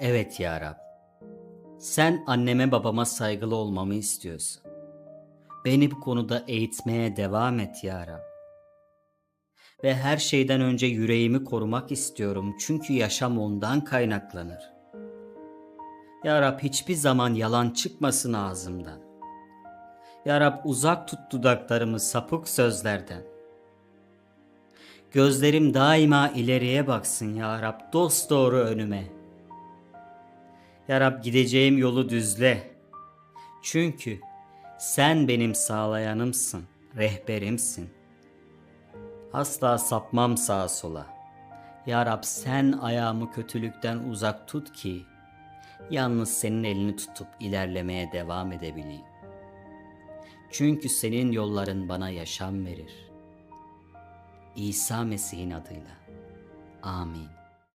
Evet ya Rab. Sen anneme babama saygılı olmamı istiyorsun. Beni bu konuda eğitmeye devam et ya Rab. Ve her şeyden önce yüreğimi korumak istiyorum çünkü yaşam ondan kaynaklanır. Ya Rab hiçbir zaman yalan çıkmasın ağzımdan. Ya Rab uzak tut dudaklarımı sapık sözlerden. Gözlerim daima ileriye baksın ya Rab dost doğru önüme. Ya Rab gideceğim yolu düzle. Çünkü sen benim sağlayanımsın, rehberimsin. Asla sapmam sağa sola. Ya Rab sen ayağımı kötülükten uzak tut ki yalnız senin elini tutup ilerlemeye devam edebileyim. Çünkü senin yolların bana yaşam verir. İsa Mesih'in adıyla. Amin.